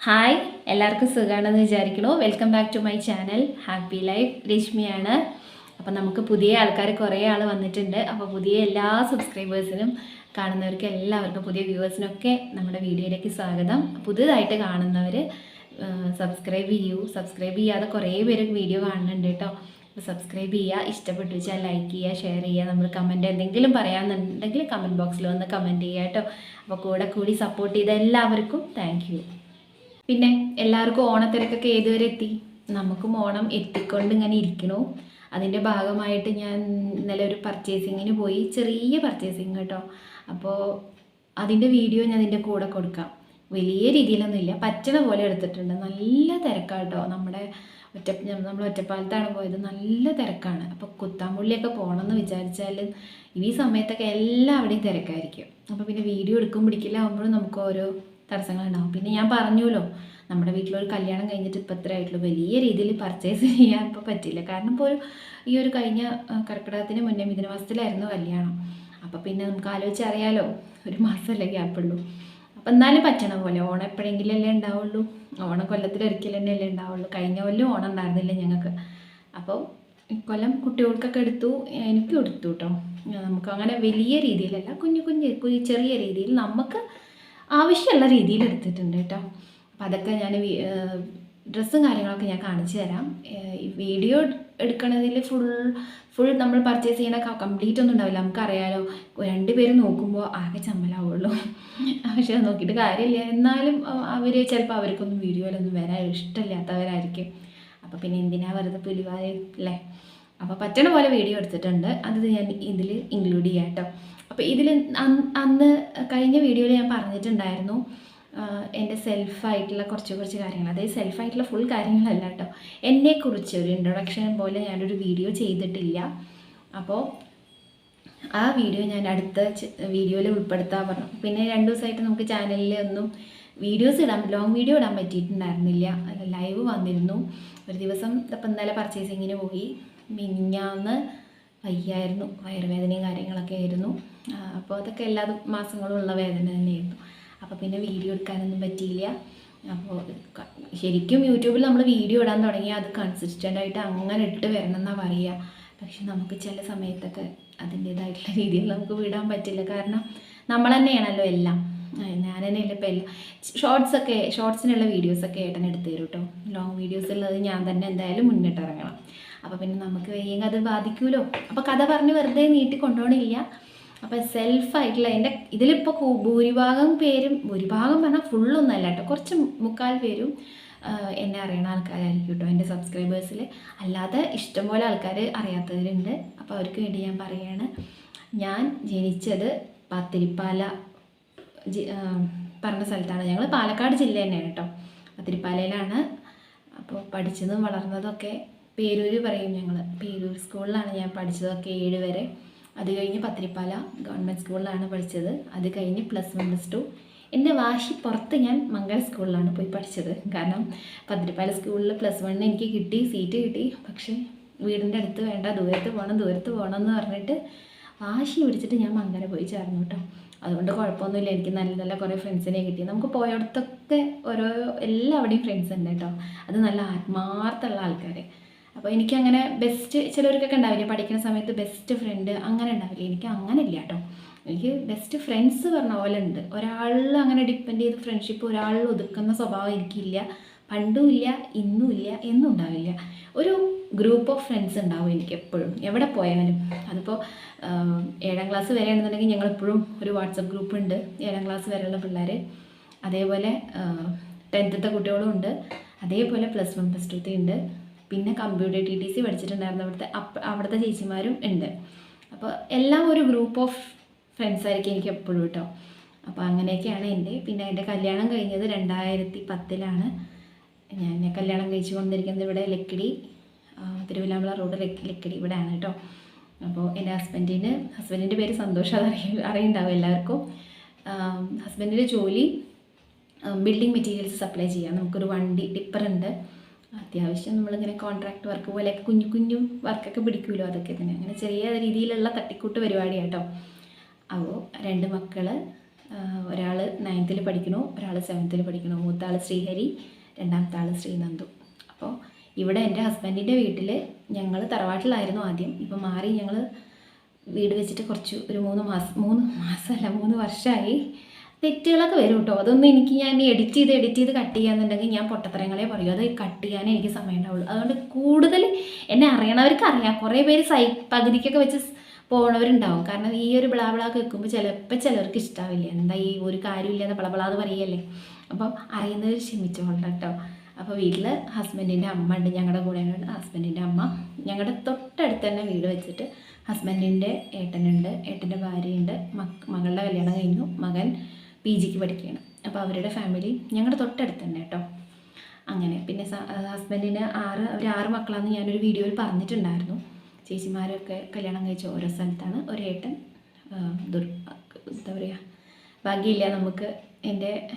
Hi എല്ലാവർക്കും സുഖമാണെന്ന് വിചാരിക്കണു welcome back to my channel happy life രശ്മിയാണ്. അപ്പം നമുക്ക് പുതിയ ആൾക്കാർ കുറേ ആൾ വന്നിട്ടുണ്ട്. അപ്പോൾ പുതിയ എല്ലാ സബ്സ്ക്രൈബേഴ്സിനും കാണുന്നവർക്കും എല്ലാവർക്കും പുതിയ വ്യൂവേഴ്സിനൊക്കെ നമ്മുടെ വീഡിയോയിലേക്ക് സ്വാഗതം. പുതുതായിട്ട് കാണുന്നവർ സബ്സ്ക്രൈബ് ചെയ്യൂ. സബ്സ്ക്രൈബ് ചെയ്യാതെ കുറേ പേര് വീഡിയോ കാണുന്നുണ്ട് കേട്ടോ. സബ്സ്ക്രൈബ് ചെയ്യുക ഇഷ്ടപ്പെട്ടു വെച്ചാൽ ലൈക്ക് ചെയ്യുക ഷെയർ ചെയ്യുക നമ്മൾ കമന്റ് എന്തെങ്കിലും പറയാമെന്നുണ്ടെങ്കിൽ കമന്റ് ബോക്സിൽ വന്ന് കമന്റ് ചെയ്യുക കേട്ടോ. അപ്പോൾ കൂടെ കൂടി സപ്പോർട്ട് ചെയ്ത എല്ലാവർക്കും താങ്ക് പിന്നെ എല്ലാവർക്കും ഓണത്തിരക്കൊക്കെ ഏതുവരെ എത്തി? നമുക്കും ഓണം എത്തിക്കൊണ്ട് ഇങ്ങനെ ഇരിക്കണു. അതിന്റെ ഭാഗമായിട്ട് ഞാൻ ഇന്നലെ ഒരു പർച്ചേസിങ്ങിന് പോയി. ചെറിയ പർച്ചേസിങ് കേട്ടോ. അപ്പോൾ അതിന്റെ വീഡിയോ ഞാൻ അതിന്റെ കൂടെ കൊടുക്കാം. വലിയ രീതിയിലൊന്നുമില്ല പറ്റണ പോലെ എടുത്തിട്ടുണ്ട്. നല്ല തിരക്കാണ് കേട്ടോ നമ്മുടെ ഒറ്റ നമ്മൾ ഒറ്റപ്പാലത്താണ് പോയത്. നല്ല തിരക്കാണ്. അപ്പോൾ കുത്താമ്പുള്ളിയൊക്കെ പോകണമെന്ന് വിചാരിച്ചാൽ ഈ സമയത്തൊക്കെ എല്ലാവിടെയും തിരക്കായിരിക്കും. അപ്പോൾ പിന്നെ വീഡിയോ എടുക്കും പിടിക്കില്ല ആകുമ്പോഴും നമുക്ക് ഓരോ തടസ്സങ്ങളുണ്ടാവും. പിന്നെ ഞാൻ പറഞ്ഞല്ലോ നമ്മുടെ വീട്ടിലൊരു കല്യാണം കഴിഞ്ഞിട്ട് ഇപ്പം ഇത്ര ആയിട്ടുള്ളൂ. വലിയ രീതിയിൽ പർച്ചേസ് ചെയ്യാൻ ഇപ്പോൾ പറ്റില്ല കാരണം ഇപ്പോൾ ഈ ഒരു കഴിഞ്ഞ കർക്കിടകത്തിന് മുന്നേ മിഥുന മാസത്തിലായിരുന്നു കല്യാണം. അപ്പോൾ പിന്നെ നമുക്ക് ആലോചിച്ചറിയാലോ ഒരു മാസമല്ലേ ഗ്യാപ്പുള്ളൂ അപ്പം എന്നാലും പറ്റണ പോലെ ഓണം എപ്പോഴെങ്കിലും അല്ലേ ഉണ്ടാവുള്ളൂ. ഓണം കൊല്ലത്തിൽ തന്നെ അല്ലേ ഉണ്ടാവുള്ളൂ. കഴിഞ്ഞ കൊല്ലം ഓണം ഉണ്ടായിരുന്നില്ല ഞങ്ങൾക്ക്. അപ്പോൾ ഇക്കൊല്ലം കുട്ടികൾക്കൊക്കെ എടുത്തു എനിക്കും എടുത്തു കേട്ടോ. നമുക്ക് അങ്ങനെ വലിയ രീതിയിലല്ല കുഞ്ഞ് കുഞ്ഞു ചെറിയ രീതിയിൽ നമുക്ക് ആവശ്യമുള്ള രീതിയിൽ എടുത്തിട്ടുണ്ട് കേട്ടോ. അപ്പം അതൊക്കെ ഞാൻ ഡ്രസ്സും കാര്യങ്ങളൊക്കെ ഞാൻ കാണിച്ചു തരാം. വീഡിയോ എടുക്കണതിൽ ഫുൾ ഫുൾ നമ്മൾ പർച്ചേസ് ചെയ്യണ കംപ്ലീറ്റ് ഒന്നും ഉണ്ടാവില്ല. നമുക്കറിയാലോ രണ്ടുപേരും നോക്കുമ്പോൾ ആകെ ചമ്മലാവുള്ളൂ. പക്ഷെ അത് നോക്കിയിട്ട് കാര്യമില്ല. എന്നാലും അവർ ചിലപ്പോൾ അവർക്കൊന്നും വീഡിയോയിലൊന്നും വരാൻ ഇഷ്ടമില്ലാത്തവരായിരിക്കും. അപ്പോൾ പിന്നെ എന്തിനാ വെറുതെ പുലിവാരി അല്ലേ അപ്പോൾ പറ്റണ പോലെ വീഡിയോ എടുത്തിട്ടുണ്ട്. അത് ഞാൻ ഇതിൽ ഇൻക്ലൂഡ് ചെയ്യാം കേട്ടോ. അപ്പോൾ ഇതിൽ അന്ന് കഴിഞ്ഞ വീഡിയോയിൽ ഞാൻ പറഞ്ഞിട്ടുണ്ടായിരുന്നു എന്റെ സെൽഫായിട്ടുള്ള കുറച്ച് കുറച്ച് കാര്യങ്ങൾ. അതായത് സെൽഫായിട്ടുള്ള ഫുൾ കാര്യങ്ങളല്ല കേട്ടോ. എന്നെക്കുറിച്ച് ഒരു ഇൻട്രൊഡക്ഷൻ പോലെ ഞാനൊരു വീഡിയോ ചെയ്തിട്ടില്ല. അപ്പോൾ ആ വീഡിയോ ഞാൻ അടുത്ത വീഡിയോയിൽ ഉൾപ്പെടുത്താൻ പറഞ്ഞു. പിന്നെ രണ്ട് ദിവസമായിട്ട് നമുക്ക് ചാനലിൽ ഒന്നും വീഡിയോസ് ഇടാൻ ലോങ് വീഡിയോ ഇടാൻ പറ്റിയിട്ടുണ്ടായിരുന്നില്ല. ലൈവ് വന്നിരുന്നു. ഒരു ദിവസം ഇപ്പം ഇന്നലെ പർച്ചേസിങ്ങിന് പോയി. മിഞ്ഞാന്ന് വയ്യായിരുന്നു. വയറുവേദനയും കാര്യങ്ങളൊക്കെ ആയിരുന്നു. അപ്പോൾ അതൊക്കെ എല്ലാ മാസങ്ങളും ഉള്ള വേദന തന്നെയായിരുന്നു. അപ്പോൾ പിന്നെ വീഡിയോ എടുക്കാനൊന്നും പറ്റിയില്ല. അപ്പോൾ ശരിക്കും യൂട്യൂബിൽ നമ്മൾ വീഡിയോ ഇടാൻ തുടങ്ങിയാൽ അത് കൺസിസ്റ്റന്റ് ആയിട്ട് അങ്ങനെ ഇട്ട് വരണം എന്നാണ് പറയുക പക്ഷെ നമുക്ക് ചില സമയത്തൊക്കെ അതിന്റേതായിട്ടുള്ള രീതിയിൽ നമുക്ക് വിടാൻ പറ്റില്ല. കാരണം നമ്മൾ തന്നെയാണല്ലോ എല്ലാം. ഞാൻ തന്നെയല്ല ഇപ്പോൾ എല്ലാം ഷോർട്സൊക്കെ ഷോർട്സിനുള്ള വീഡിയോസൊക്കെ ഏട്ടൻ എടുത്തു തരും കേട്ടോ ലോങ് വീഡിയോസ് ഉള്ളത് ഞാൻ തന്നെ എന്തായാലും മുന്നിട്ടിറങ്ങണം അപ്പോൾ പിന്നെ നമുക്ക് വേഗം അത് ബാധിക്കുമല്ലോ അപ്പോൾ കഥ പറഞ്ഞ് വെറുതെ നീട്ടി കൊണ്ടുപോകണില്ല അപ്പോൾ സെൽഫായിട്ടുള്ള എന്റെ ഇതിലിപ്പോൾ ഭൂരിഭാഗം പേരും ഭൂരിഭാഗം പറഞ്ഞാൽ ഫുള്ളൊന്നല്ല കേട്ടോ. കുറച്ച് മുക്കാൽ പേരും എന്നെ അറിയണ ആൾക്കാരായിരിക്കും കേട്ടോ എന്റെ സബ്സ്ക്രൈബേഴ്സിൽ അല്ലാതെ ഇഷ്ടംപോലെ ആൾക്കാർ അറിയാത്തവരുണ്ട്. അപ്പോൾ അവർക്ക് വേണ്ടി ഞാൻ പറയുകയാണ് ഞാൻ ജനിച്ചത് പത്തിരിപ്പാല പറഞ്ഞ സ്ഥലത്താണ്. ഞങ്ങൾ പാലക്കാട് ജില്ല തന്നെയാണ് കേട്ടോ. പത്തിരിപ്പാലയിലാണ്. അപ്പോൾ പഠിച്ചതും വളർന്നതൊക്കെ പേരൂര് പറയും ഞങ്ങൾ പേരൂർ സ്കൂളിലാണ് ഞാൻ പഠിച്ചതൊക്കെ ഏഴ് വരെ. അത് കഴിഞ്ഞ് പത്തിരിപ്പാല ഗവൺമെന്റ് സ്കൂളിലാണ് പഠിച്ചത്. അത് കഴിഞ്ഞ് പ്ലസ് വൺ പ്ലസ് ടു. എന്റെ വാശി പുറത്ത് ഞാൻ മംഗൾ സ്കൂളിലാണ് പോയി പഠിച്ചത്. കാരണം പത്തിരിപ്പാല സ്കൂളിൽ പ്ലസ് വണ്ണിന് എനിക്ക് കിട്ടി സീറ്റ് കിട്ടി. പക്ഷേ വീടിന്റെ അടുത്ത് വേണ്ട ദൂരത്ത് പോകണം ദൂരത്ത് പോകണം എന്ന് പറഞ്ഞിട്ട് വാശി പിടിച്ചിട്ട് ഞാൻ മംഗല പോയി ചേർന്നു കേട്ടോ. അതുകൊണ്ട് കുഴപ്പമൊന്നുമില്ല. എനിക്ക് നല്ല നല്ല കുറേ ഫ്രണ്ട്സിനെ കിട്ടി. നമുക്ക് പോയടത്തൊക്കെ ഓരോ എല്ലാവിടെയും ഫ്രണ്ട്സ് ഉണ്ട് കേട്ടോ. അത് നല്ല ആത്മാർത്ഥമുള്ള ആൾക്കാർ അപ്പോൾ എനിക്കങ്ങനെ ബെസ്റ്റ് ചിലർക്കൊക്കെ ഉണ്ടാവില്ലേ? പഠിക്കുന്ന സമയത്ത് ബെസ്റ്റ് ഫ്രണ്ട് അങ്ങനെ ഉണ്ടാവില്ല? എനിക്ക് അങ്ങനെ ഇല്ല കേട്ടോ. എനിക്ക് ബെസ്റ്റ് ഫ്രണ്ട്സ് പറഞ്ഞ പോലെ ഉണ്ട്. ഒരാളിൽ അങ്ങനെ ഡിപ്പെൻഡ് ചെയ്ത് ഫ്രണ്ട്ഷിപ്പ് ഒരാളിൽ ഒതുക്കുന്ന സ്വഭാവം എനിക്കില്ല. പണ്ടും ഇല്ല ഇന്നും ഇല്ല എന്നും ഉണ്ടാവില്ല. ഒരു ഗ്രൂപ്പ് ഓഫ് ഫ്രണ്ട്സ് ഉണ്ടാവും എനിക്ക് എപ്പോഴും. എവിടെ പോയാലും. അതിപ്പോൾ ഏഴാം ക്ലാസ് വരെ ആണെന്നുണ്ടെങ്കിൽ ഞങ്ങൾ എപ്പോഴും ഒരു വാട്സപ്പ് ഗ്രൂപ്പ് ഉണ്ട്. ഏഴാം ക്ലാസ് വരെയുള്ള പിള്ളേർ അതേപോലെ ടെൻത്തത്തെ കുട്ടികളും ഉണ്ട്. അതേപോലെ പ്ലസ് വൺ പ്ലസ് ടുത്തെ ഉണ്ട്. പിന്നെ കമ്പ്യൂട്ടർ ടി ടി സി പഠിച്ചിട്ടുണ്ടായിരുന്ന അവിടുത്തെ അവിടുത്തെ ചേച്ചിമാരും ഉണ്ട്. അപ്പോൾ എല്ലാം ഒരു ഗ്രൂപ്പ് ഓഫ് ഫ്രണ്ട്സ് ആയിരിക്കും എനിക്ക് എപ്പോഴും കേട്ടോ അപ്പോൾ അങ്ങനെയൊക്കെയാണ് എന്റെ. പിന്നെ എന്റെ കല്യാണം കഴിഞ്ഞത് രണ്ടായിരത്തി പത്തിലാണ്. ഞാൻ കല്യാണം കഴിച്ചു കൊണ്ടിരിക്കുന്നത് ഇവിടെ ലക്കിടി ആ, റോഡ് ലക്കിടി ഇവിടെയാണ് കേട്ടോ അപ്പോൾ എന്റെ ഹസ്ബൻഡിന് ഹസ്ബൻഡിന്റെ പേര് സന്തോഷം അത് അറിയ എല്ലാവർക്കും. ഹസ്ബൻഡിന്റെ ജോലി ബിൽഡിംഗ് മെറ്റീരിയൽസ് സപ്ലൈ ചെയ്യാം. നമുക്കൊരു വണ്ടി ടിപ്പർ ഉണ്ട്. അത്യാവശ്യം നമ്മളിങ്ങനെ കോൺട്രാക്ട് വർക്ക് പോലെയൊക്കെ കുഞ്ഞു കുഞ്ഞു വർക്കൊക്കെ പിടിക്കുമല്ലോ അതൊക്കെ തന്നെ. അങ്ങനെ ചെറിയ രീതിയിലുള്ള തട്ടിക്കൂട്ട് പരിപാടി കേട്ടോ അപ്പോൾ രണ്ട് മക്കൾ ഒരാൾ നയൻത്തിൽ പഠിക്കണു ഒരാൾ സെവൻത്തിൽ പഠിക്കണു മൂത്താൾ ശ്രീഹരി രണ്ടാമത്തെ ആൾ ശ്രീനന്ദു. അപ്പോൾ ഇവിടെ എന്റെ ഹസ്ബൻഡിന്റെ വീട്ടിൽ ഞങ്ങൾ തറവാട്ടിലായിരുന്നു ആദ്യം. ഇപ്പം മാറി ഞങ്ങൾ വീട് വെച്ചിട്ട് കുറച്ച് ഒരു മൂന്ന് മാസം മൂന്ന് മാസമല്ല മൂന്ന് വർഷമായി തെറ്റുകളൊക്കെ വരും കേട്ടോ അതൊന്നും എനിക്ക് ഞാൻ എഡിറ്റ് ചെയ്ത് എഡിറ്റ് ചെയ്ത് കട്ട് ചെയ്യാന്നുണ്ടെങ്കിൽ ഞാൻ പൊട്ടത്തരങ്ങളെ പറയൂ. അത് കട്ട് ചെയ്യാനേ എനിക്ക് സമയം ഉണ്ടാവുള്ളൂ അതുകൊണ്ട് കൂടുതൽ എന്നെ അറിയണവർക്ക് അറിയാം. കുറേ പേര് സൈ പകുതിക്കൊക്കെ വെച്ച് പോണവരുണ്ടാവും. കാരണം ഈ ഒരു ബ്ലാബ്ലാ കേൾക്കുമ്പോൾ ചിലപ്പോൾ ചിലർക്ക് ഇഷ്ടാവില്ല. എന്താ ഈ ഒരു കാര്യമില്ലാതെ ബളബളാന്ന് പറയല്ലേ? അപ്പം അറിയുന്നവർ ക്ഷമിച്ചോളണം കേട്ടോ അപ്പോൾ വീട്ടിൽ ഹസ്ബൻഡിന്റെ അമ്മ ഉണ്ട്. ഞങ്ങളുടെ കൂടെയാണ് ഹസ്ബൻഡിന്റെ അമ്മ. ഞങ്ങളുടെ തൊട്ടടുത്ത് തന്നെ വീട് വെച്ചിട്ട് ഹസ്ബൻഡിന്റെ ഏട്ടനുണ്ട്. ഏട്ടന്റെ ഭാര്യയുണ്ട്. മക് മകളുടെ കല്യാണം കഴിഞ്ഞു. മകൻ പി ജിക്ക് പഠിക്കുകയാണ്. അപ്പോൾ അവരുടെ ഫാമിലി ഞങ്ങളുടെ തൊട്ടടുത്ത് തന്നെ കേട്ടോ. അങ്ങനെ. പിന്നെ ഹസ്ബൻഡിന് ആറ് അവർ ആറ് മക്കളാണെന്ന് ഞാനൊരു വീഡിയോയിൽ പറഞ്ഞിട്ടുണ്ടായിരുന്നു. ചേച്ചിമാരൊക്കെ കല്യാണം കഴിച്ച ഓരോ സ്ഥലത്താണ്. ഒരു ഏട്ടൻ ആ, ദുർ എന്താ പറയുക ഭാഗ്യമില്ല നമുക്ക് എന്റെ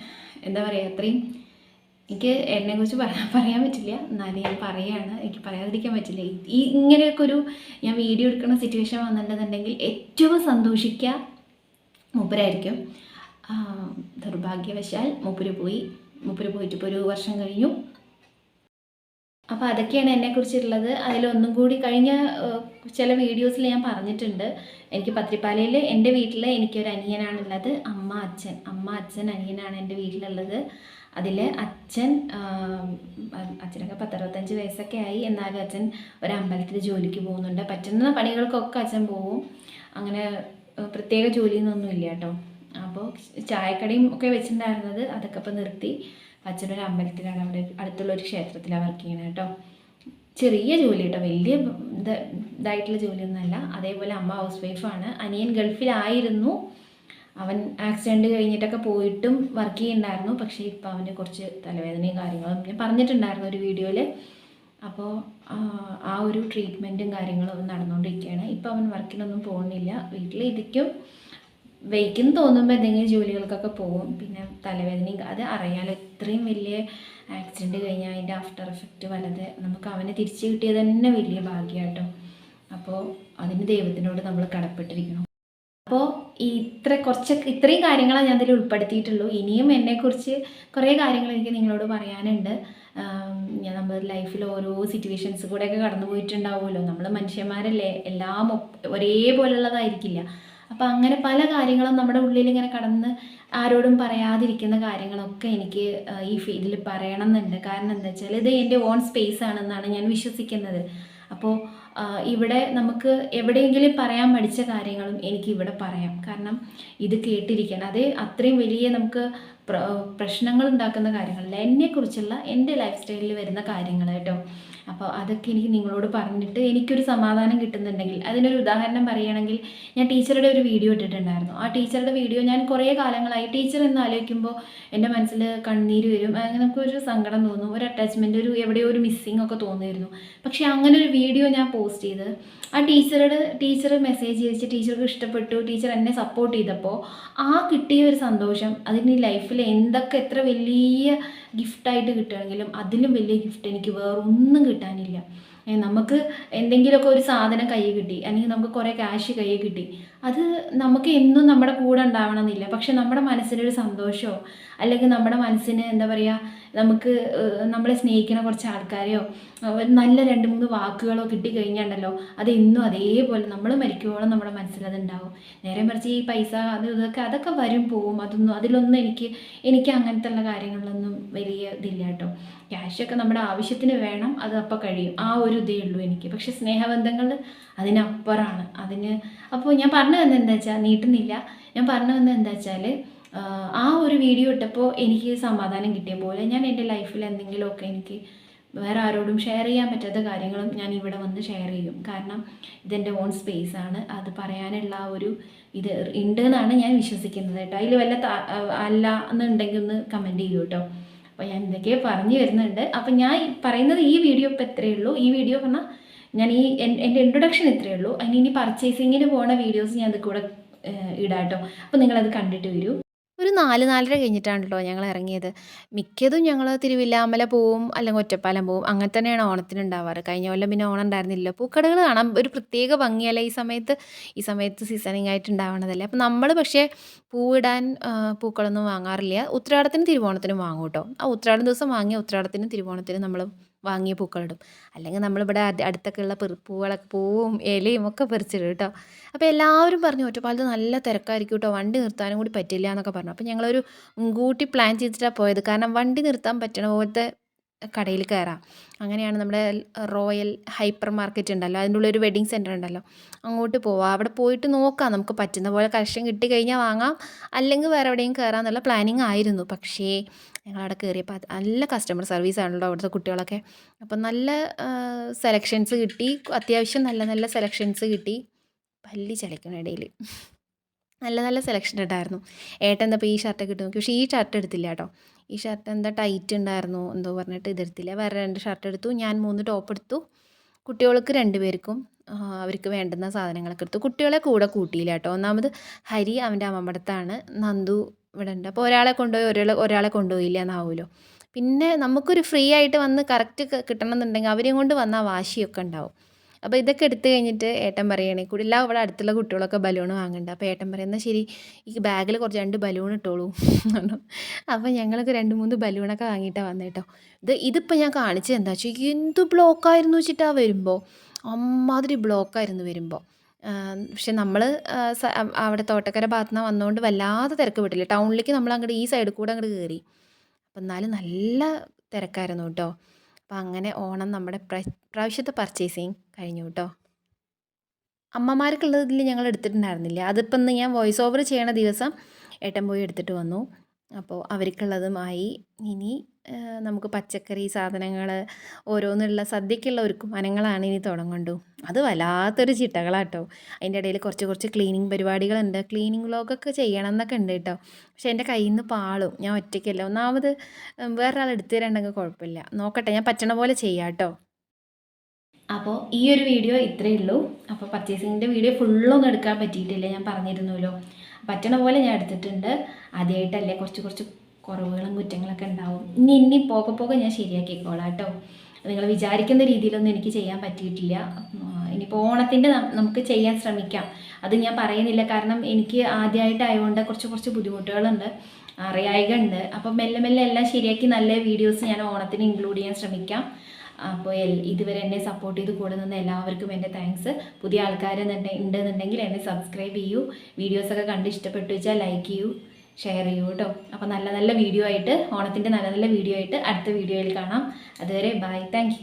എന്താ പറയുക അത്രയും എനിക്ക് എന്നെ കുറിച്ച് പറയാൻ പറയാൻ പറ്റില്ല. എന്നാലും ഞാൻ പറയുകയാണ് എനിക്ക് പറയാതിരിക്കാൻ പറ്റില്ല. ഈ- ഇങ്ങനെയൊക്കെ ഒരു ഞാൻ വീഡിയോ എടുക്കുന്ന സിറ്റുവേഷൻ വന്നിട്ടുണ്ടെന്നുണ്ടെങ്കിൽ ഏറ്റവും സന്തോഷിക്കുക മൂപ്പരായിരിക്കും. ദൗർഭാഗ്യവശാൽ മൂപ്പര് പോയി. മൂപ്പര് പോയിട്ട് ഇപ്പോൾ ഒരു വർഷം കഴിഞ്ഞു. അപ്പോൾ അതൊക്കെയാണ് എന്നെക്കുറിച്ചുള്ളത് അതിലൊന്നും കൂടി കഴിഞ്ഞ ചില വീഡിയോസിൽ ഞാൻ പറഞ്ഞിട്ടുണ്ട്. എനിക്ക് പത്രിപ്പാലയിൽ എന്റെ വീട്ടിൽ എനിക്കൊരു അനിയനാണുള്ളത്. അമ്മ അച്ഛൻ. അമ്മ അച്ഛൻ അനിയനാണ് എന്റെ വീട്ടിലുള്ളത്. അതിൽ അച്ഛൻ അച്ഛനൊക്കെ പത്തറുപത്തഞ്ച് വയസ്സൊക്കെ ആയി. എന്നാലും അച്ഛൻ ഒരു അമ്പലത്തിൽ ജോലിക്ക് പോകുന്നുണ്ട്. പറ്റുന്ന പണികൾക്കൊക്കെ അച്ഛൻ പോവും അങ്ങനെ പ്രത്യേക ജോലിയൊന്നും ഇല്ല കേട്ടോ. അപ്പോൾ ചായക്കടയും ഒക്കെ വെച്ചിട്ടുണ്ടായിരുന്നത് അതൊക്കെ ഇപ്പോൾ നിർത്തി. അച്ഛനൊരു അമ്പലത്തിലാണ് അവിടെ അടുത്തുള്ള ഒരു ക്ഷേത്രത്തിലാണ് വർക്ക് ചെയ്യണത് കേട്ടോ. ചെറിയ ജോലി കേട്ടോ വലിയ ഇത് ഇതായിട്ടുള്ള ജോലിയൊന്നുമല്ല അതേപോലെ അമ്മ ഹൗസ് വൈഫാണ് അനിയൻ ഗൾഫിലായിരുന്നു. അവൻ ആക്സിഡന്റ് കഴിഞ്ഞിട്ടൊക്കെ പോയിട്ടും വർക്ക് ചെയ്യുന്നുണ്ടായിരുന്നു. പക്ഷേ ഇപ്പോൾ അവന് കുറച്ച് തലവേദനയും കാര്യങ്ങളും ഞാൻ പറഞ്ഞിട്ടുണ്ടായിരുന്നു ഒരു വീഡിയോയിൽ അപ്പോൾ ആ ഒരു ട്രീറ്റ്മെന്റും കാര്യങ്ങളും നടന്നുകൊണ്ടിരിക്കുകയാണ്. ഇപ്പോൾ അവൻ വർക്കിനൊന്നും പോകുന്നില്ല. വീട്ടിൽ ഇരിക്കും വെയ്ക്കെന്ന് തോന്നുമ്പോൾ എന്തെങ്കിലും ജോലികൾക്കൊക്കെ പോകും. പിന്നെ തലവേദനയും അത് അറിയാലോ ഇത്രയും വലിയ ആക്സിഡന്റ് കഴിഞ്ഞാൽ അതിന്റെ ആഫ്റ്റർ എഫക്റ്റ് വലത് നമുക്ക് അവനെ തിരിച്ചു കിട്ടിയത് തന്നെ വലിയ ഭാഗ്യമാട്ടോ അപ്പോൾ അതിന് ദൈവത്തിനോട് നമ്മൾ കടപ്പെട്ടിരിക്കണം. അപ്പോൾ ഈ ഇത്ര കുറച്ചൊക്കെ ഇത്രയും കാര്യങ്ങളാണ് ഞാൻ അതിൽ ഉൾപ്പെടുത്തിയിട്ടുള്ളൂ. ഇനിയും എന്നെക്കുറിച്ച് കുറേ കാര്യങ്ങൾ എനിക്ക് നിങ്ങളോട് പറയാനുണ്ട്. ഞാൻ നമ്മൾ ലൈഫിൽ ഓരോ സിറ്റുവേഷൻസ് കൂടെയൊക്കെ കടന്നു പോയിട്ടുണ്ടാവുമല്ലോ നമ്മൾ മനുഷ്യന്മാരല്ലേ? എല്ലാം ഒരേപോലുള്ളതായിരിക്കില്ല. അപ്പോൾ അങ്ങനെ പല കാര്യങ്ങളും നമ്മുടെ ഉള്ളിൽ ഇങ്ങനെ കടന്ന് ആരോടും പറയാതിരിക്കുന്ന കാര്യങ്ങളൊക്കെ എനിക്ക് ഈ ഫീൽഡിൽ പറയണം എന്നുണ്ട് കാരണം എന്താ വെച്ചാൽ ഇത് എന്റെ ഓൺ സ്പേസ് ആണെന്നാണ് ഞാൻ വിശ്വസിക്കുന്നത്. അപ്പോൾ ഇവിടെ നമുക്ക് എവിടെയെങ്കിലും പറയാൻ പഠിച്ച കാര്യങ്ങളും എനിക്ക് ഇവിടെ പറയാം. കാരണം ഇത് കേട്ടിരിക്കണം. അത് അത്രയും വലിയ നമുക്ക് പ്രശ്നങ്ങൾ ഉണ്ടാക്കുന്ന കാര്യങ്ങളല്ല. എന്നെക്കുറിച്ചുള്ള എന്റെ ലൈഫ് സ്റ്റൈലിൽ വരുന്ന കാര്യങ്ങൾ കേട്ടോ. അപ്പോൾ അതൊക്കെ എനിക്ക് നിങ്ങളോട് പറഞ്ഞിട്ട് എനിക്കൊരു സമാധാനം കിട്ടുന്നുണ്ടെങ്കിൽ അതിനൊരു ഉദാഹരണം പറയുകയാണെങ്കിൽ ഞാൻ ടീച്ചറുടെ ഒരു വീഡിയോ ഇട്ടിട്ടുണ്ടായിരുന്നു. ആ ടീച്ചറുടെ വീഡിയോ ഞാൻ കുറേ കാലങ്ങളായി ടീച്ചർ എന്ന് ആലോചിക്കുമ്പോൾ എന്റെ മനസ്സിൽ കണ്ണീര് വരും. അങ്ങനെ ഒരു സങ്കടം തോന്നും. ഒരു അറ്റാച്ച്മെന്റ് ഒരു എവിടെയോ ഒരു മിസ്സിങ് ഒക്കെ തോന്നിയിരുന്നു. പക്ഷേ അങ്ങനെ ഒരു വീഡിയോ ഞാൻ പോസ്റ്റ് ചെയ്ത് ആ ടീച്ചറുടെ ടീച്ചർ മെസ്സേജ് ചെയ്തിട്ട് ടീച്ചർക്ക് ഇഷ്ടപ്പെട്ടു ടീച്ചർ എന്നെ സപ്പോർട്ട് ചെയ്തപ്പോൾ ആ കിട്ടിയ ഒരു സന്തോഷം അതിന് ലൈഫിൽ എന്തൊക്കെ എത്ര വലിയ ഗിഫ്റ്റായിട്ട് കിട്ടുകയാണെങ്കിലും അതിലും വലിയ ഗിഫ്റ്റ് എനിക്ക് വേറൊന്നും കിട്ടാനില്ല. നമുക്ക് എന്തെങ്കിലുമൊക്കെ ഒരു സാധനം കൈ കിട്ടി അല്ലെങ്കിൽ നമുക്ക് കുറേ ക്യാഷ് കൈ കിട്ടി അത് നമുക്ക് എന്നും നമ്മുടെ കൂടെ ഉണ്ടാവണമെന്നില്ല. പക്ഷെ നമ്മുടെ മനസ്സിനൊരു സന്തോഷമോ അല്ലെങ്കിൽ നമ്മുടെ മനസ്സിന് എന്താ പറയുക നമുക്ക് നമ്മളെ സ്നേഹിക്കുന്ന കുറച്ച് ആൾക്കാരെയോ നല്ല രണ്ട് മൂന്ന് വാക്കുകളോ കിട്ടിക്കഴിഞ്ഞാണ്ടല്ലോ അത് ഇന്നും അതേപോലെ നമ്മൾ മരിക്കുവോളം നമ്മുടെ മനസ്സിലതുണ്ടാവും നേരെ മറിച്ച് ഈ പൈസ അത് ഇതൊക്കെ അതൊക്കെ വരും പോവും. അതൊന്നും അതിലൊന്നും എനിക്ക് എനിക്ക് അങ്ങനത്തെ ഉള്ള കാര്യങ്ങളിലൊന്നും വലിയ ഇതില്ല കേട്ടോ. ക്യാഷൊക്കെ നമ്മുടെ ആവശ്യത്തിന് വേണം അത് അപ്പോൾ കഴിയും. ആ ഒരു ഇതേ ഉള്ളൂ എനിക്ക്. പക്ഷേ സ്നേഹബന്ധങ്ങൾ അതിനപ്പുറമാണ്. അതിന് അപ്പോൾ ഞാൻ പറഞ്ഞു തന്നെ എന്താ വെച്ചാൽ നീട്ടുന്നില്ല. ഞാൻ പറഞ്ഞു വന്നത് എന്താ വെച്ചാൽ ആ ഒരു വീഡിയോ ഇട്ടപ്പോൾ എനിക്ക് സമാധാനം കിട്ടിയ പോലെ ഞാൻ എന്റെ ലൈഫിൽ എന്തെങ്കിലുമൊക്കെ എനിക്ക് വേറെ ആരോടും ഷെയർ ചെയ്യാൻ പറ്റാത്ത കാര്യങ്ങളും ഞാൻ ഇവിടെ വന്ന് ഷെയർ ചെയ്യും. കാരണം ഇതെന്റെ ഓൺ സ്പേസ് ആണ്. അത് പറയാനുള്ള ഒരു ഇത് ഉണ്ട് എന്നാണ് ഞാൻ വിശ്വസിക്കുന്നത് കേട്ടോ. അതിൽ വല്ല അല്ല എന്നുണ്ടെങ്കിൽ ഒന്ന് കമന്റ് ചെയ്യൂ കേട്ടോ. അപ്പോൾ ഞാൻ എന്തൊക്കെയോ പറഞ്ഞു വരുന്നുണ്ട്. അപ്പോൾ ഞാൻ പറയുന്നത് ഈ വീഡിയോ ഇപ്പോൾ എത്രയേ ഉള്ളൂ. ഈ വീഡിയോ പറഞ്ഞാൽ ഞാൻ ഈ എൻ- എന്റെ ഇൻട്രൊഡക്ഷൻ ഇത്രയേ ഉള്ളൂ. അതിന് ഇനി പർച്ചേസിങ്ങിന് പോകുന്ന വീഡിയോസ് ഞാൻ അത് കൂടെ ഇടാം കേട്ടോ. അപ്പോൾ നിങ്ങളത് കണ്ടിട്ട് വരൂ. ഒരു നാല് നാലര കഴിഞ്ഞിട്ടാണ് കേട്ടോ ഞങ്ങൾ ഇറങ്ങിയത്. മിക്കതും ഞങ്ങൾ തിരുവില്ലാമല പോവും അല്ലെങ്കിൽ ഒറ്റപ്പാലം പോവും അങ്ങനെ തന്നെയാണ് ഓണത്തിന് ഉണ്ടാവാറ് കഴിഞ്ഞ കൊല്ലം പിന്നെ ഓണം ഉണ്ടായിരുന്നില്ല പൂക്കടകൾ കാണാൻ ഒരു പ്രത്യേക ഭംഗിയല്ല ഈ സമയത്ത്? ഈ സമയത്ത് സീസണിങ് ആയിട്ട് ഉണ്ടാവണതല്ലേ അപ്പം നമ്മൾ പക്ഷേ പൂവിടാൻ പൂക്കളൊന്നും വാങ്ങാറില്ല. ഉത്രാടത്തിനും തിരുവോണത്തിനും വാങ്ങും കേട്ടോ ആ ഉത്രാടം ദിവസം വാങ്ങിയ ഉത്രാടത്തിനും തിരുവോണത്തിനും നമ്മൾ വാങ്ങിയ പൂക്കളിടും. അല്ലെങ്കിൽ നമ്മളിവിടെ അട്- അടുത്തൊക്കെ ഉള്ള പൂവളൊക്കെ പൂവും ഇലയും ഒക്കെ പറിച്ചിടും കേട്ടോ. അപ്പോൾ എല്ലാവരും പറഞ്ഞു ഒറ്റപ്പാലത്ത് നല്ല തിരക്കായിരിക്കും കേട്ടോ. വണ്ടി നിർത്താനും കൂടി പറ്റില്ല എന്നൊക്കെ പറഞ്ഞു. അപ്പോൾ ഞങ്ങളൊരു മുൻകൂട്ടി പ്ലാൻ ചെയ്തിട്ടാണ് പോയത്. കാരണം വണ്ടി നിർത്താൻ പറ്റണ പോലത്തെ കടയിൽ കയറാം. അങ്ങനെയാണ് നമ്മുടെ റോയൽ ഹൈപ്പർ മാർക്കറ്റ് ഉണ്ടല്ലോ അതിന്റെ ഉള്ളിൽ ഒരു വെഡിങ് സെന്റർ ഉണ്ടല്ലോ. അങ്ങോട്ട് പോവാം. അവിടെ പോയിട്ട് നോക്കാം നമുക്ക് പറ്റുന്ന പോലെ കളക്ഷൻ കിട്ടി കഴിഞ്ഞാൽ വാങ്ങാം. അല്ലെങ്കിൽ വേറെ എവിടെയും കയറാമെന്നുള്ള പ്ലാനിങ് ആയിരുന്നു. പക്ഷേ ഞങ്ങളവിടെ കയറിയപ്പോൾ അത് നല്ല കസ്റ്റമർ സർവീസ് ആണല്ലോ അവിടുത്തെ കുട്ടികളൊക്കെ. അപ്പം നല്ല സെലക്ഷൻസ് കിട്ടി. അത്യാവശ്യം നല്ല നല്ല സെലക്ഷൻസ് കിട്ടി. പല്ലി ചലയ്ക്കണം ഇടയിൽ. നല്ല നല്ല സെലക്ഷൻ ഉണ്ടായിരുന്നു. ഏട്ടൻ എന്താ ഈ ഷർട്ടൊക്കെ ഇട്ട് നോക്കി. പക്ഷേ ഈ ഷർട്ട് എടുത്തില്ല കേട്ടോ. ഈ ഷർട്ട് എന്താ ടൈറ്റ് ഉണ്ടായിരുന്നു എന്തോ പറഞ്ഞിട്ട് ഇതെടുത്തില്ല വേറെ രണ്ട് ഷർട്ട് എടുത്തു. ഞാൻ മൂന്ന് ടോപ്പ് എടുത്തു. കുട്ടികൾക്ക് രണ്ടുപേർക്കും അവർക്ക് വേണ്ടുന്ന സാധനങ്ങളൊക്കെ എടുത്തു. കുട്ടികളെ കൂടെ കൂട്ടിയില്ല കേട്ടോ ഒന്നാമത് ഹരി അവന്റെ അമ്മമ്മടത്താണ്. നന്ദു ഇവിടെ ഉണ്ട് അപ്പോൾ ഒരാളെ കൊണ്ടുപോയി ഒരാളെ ഒരാളെ കൊണ്ടുപോയില്ല എന്നാവുമല്ലോ പിന്നെ നമുക്കൊരു ഫ്രീ ആയിട്ട് വന്ന് കറക്റ്റ് കിട്ടണം എന്നുണ്ടെങ്കിൽ അവരെയും കൊണ്ട് വന്നാൽ വാശിയൊക്കെ ഉണ്ടാവും. അപ്പോൾ ഇതൊക്കെ എടുത്തു കഴിഞ്ഞിട്ട് ഏട്ടൻ പറയണേ കൂടി എല്ലാം ഇവിടെ അടുത്തുള്ള കുട്ടികളൊക്കെ ബലൂൺ വാങ്ങണ്ട. അപ്പോൾ ഏട്ടൻ പറയുന്നത് ശരി ഈ ബാഗിൽ കുറച്ച് രണ്ട് ബലൂൺ ഇട്ടോളൂ. അപ്പോൾ ഞങ്ങളൊക്കെ രണ്ട് മൂന്ന് ബലൂണൊക്കെ വാങ്ങിയിട്ടാണ് വന്നത് കേട്ടോ ഇത് ഇതിപ്പോൾ ഞാൻ കാണിച്ചത് എന്താ വെച്ചാൽ എന്ത് ബ്ലോക്കായിരുന്നു വെച്ചിട്ടാണ് വരുമ്പോൾ അമ്മാതിരി ബ്ലോക്കായിരുന്നു വരുമ്പോൾ പക്ഷെ നമ്മൾ അവിടെ തോട്ടക്കര ഭാഗത്തു നിന്ന് വന്നുകൊണ്ട് വല്ലാതെ തിരക്ക് വിട്ടില്ല ടൗണിലേക്ക് നമ്മൾ അങ്ങോട്ട് ഈ സൈഡിൽ കൂടെ അങ്ങോട്ട് കയറി അപ്പം എന്നാലും നല്ല തിരക്കായിരുന്നു കേട്ടോ അപ്പം അങ്ങനെ ഓണം നമ്മുടെ പ്ര- പ്രാവശ്യത്തെ പർച്ചേസിങ് കഴിഞ്ഞു കേട്ടോ അമ്മമാർക്കുള്ളതിൽ ഞങ്ങൾ എടുത്തിട്ടുണ്ടായിരുന്നില്ല. അതിപ്പം ഇന്ന് ഞാൻ വോയിസ് ഓവർ ചെയ്യണ ദിവസം ഏട്ടൻ പോയി എടുത്തിട്ട് വന്നു. അപ്പോൾ അവർക്കുള്ളതുമായി ഇനി നമുക്ക് പച്ചക്കറി സാധനങ്ങൾ ഓരോന്നുള്ള സദ്യക്കുള്ള ഒരുക്കുമാനങ്ങളാണ് ഇനി തുടങ്ങണ്ടു. അത് വല്ലാത്തൊരു ചിട്ടകളാട്ടോ. അതിന്റെ ഇടയിൽ കുറച്ച് കുറച്ച് ക്ലീനിങ് പരിപാടികളുണ്ട്. ക്ലീനിങ് വ്ളോഗൊക്കെ ചെയ്യണം എന്നൊക്കെ ഉണ്ട് കേട്ടോ പക്ഷെ എന്റെ കയ്യിൽ നിന്ന് പാളും. ഞാൻ ഒറ്റയ്ക്കല്ല. ഒന്നാമത് വേറൊരാൾ എടുത്തു തരണ്ടെങ്കിൽ കുഴപ്പമില്ല. നോക്കട്ടെ ഞാൻ പറ്റണ പോലെ ചെയ്യാം കേട്ടോ അപ്പോൾ ഈ ഒരു വീഡിയോ ഇത്രയേ ഉള്ളൂ. അപ്പോൾ പർച്ചേസിങ്ങിന്റെ വീഡിയോ ഫുള്ളൊന്നും എടുക്കാൻ പറ്റിയിട്ടില്ല. ഞാൻ പറഞ്ഞിരുന്നല്ലോ. പറ്റണ പോലെ ഞാൻ എടുത്തിട്ടുണ്ട്. ആദ്യമായിട്ടല്ലേ കുറച്ച് കുറച്ച് കുറവുകളും കുറ്റങ്ങളൊക്കെ ഉണ്ടാവും. ഇനി ഇനി പോകെ പോകെ ഞാൻ ശരിയാക്കിക്കോളാം കേട്ടോ നിങ്ങൾ വിചാരിക്കുന്ന രീതിയിലൊന്നും എനിക്ക് ചെയ്യാൻ പറ്റിയിട്ടില്ല. ഇനിയിപ്പോൾ ഓണത്തിന്റെ നമുക്ക് ചെയ്യാൻ ശ്രമിക്കാം. അത് ഞാൻ പറയുന്നില്ല. കാരണം എനിക്ക് ആദ്യമായിട്ടായതുകൊണ്ട് കുറച്ച് കുറച്ച് ബുദ്ധിമുട്ടുകളുണ്ട്. അറിയായിക ഉണ്ട് അപ്പോൾ മെല്ലെ മെല്ലെ എല്ലാം ശരിയാക്കി നല്ല വീഡിയോസ് ഞാൻ ഓണത്തിന് ഇൻക്ലൂഡ് ചെയ്യാൻ ശ്രമിക്കാം. അപ്പോൾ ഇതുവരെ എന്നെ സപ്പോർട്ട് ചെയ്ത് കൂടെ നിന്ന് എല്ലാവർക്കും എന്റെ താങ്ക്സ് പുതിയ ആൾക്കാർ ഉണ്ടെന്നുണ്ടെങ്കിൽ എന്നെ സബ്സ്ക്രൈബ് ചെയ്യൂ. വീഡിയോസൊക്കെ കണ്ട് ഇഷ്ടപ്പെട്ടു വെച്ചാൽ ലൈക്ക് ചെയ്യൂ. ഷെയർ ചെയ്യൂ കേട്ടോ. അപ്പോൾ നല്ല നല്ല വീഡിയോ ആയിട്ട് ഓണത്തിന്റെ നല്ല നല്ല വീഡിയോ ആയിട്ട് അടുത്ത വീഡിയോയിൽ കാണാം. അതുവരെ ബൈ താങ്ക്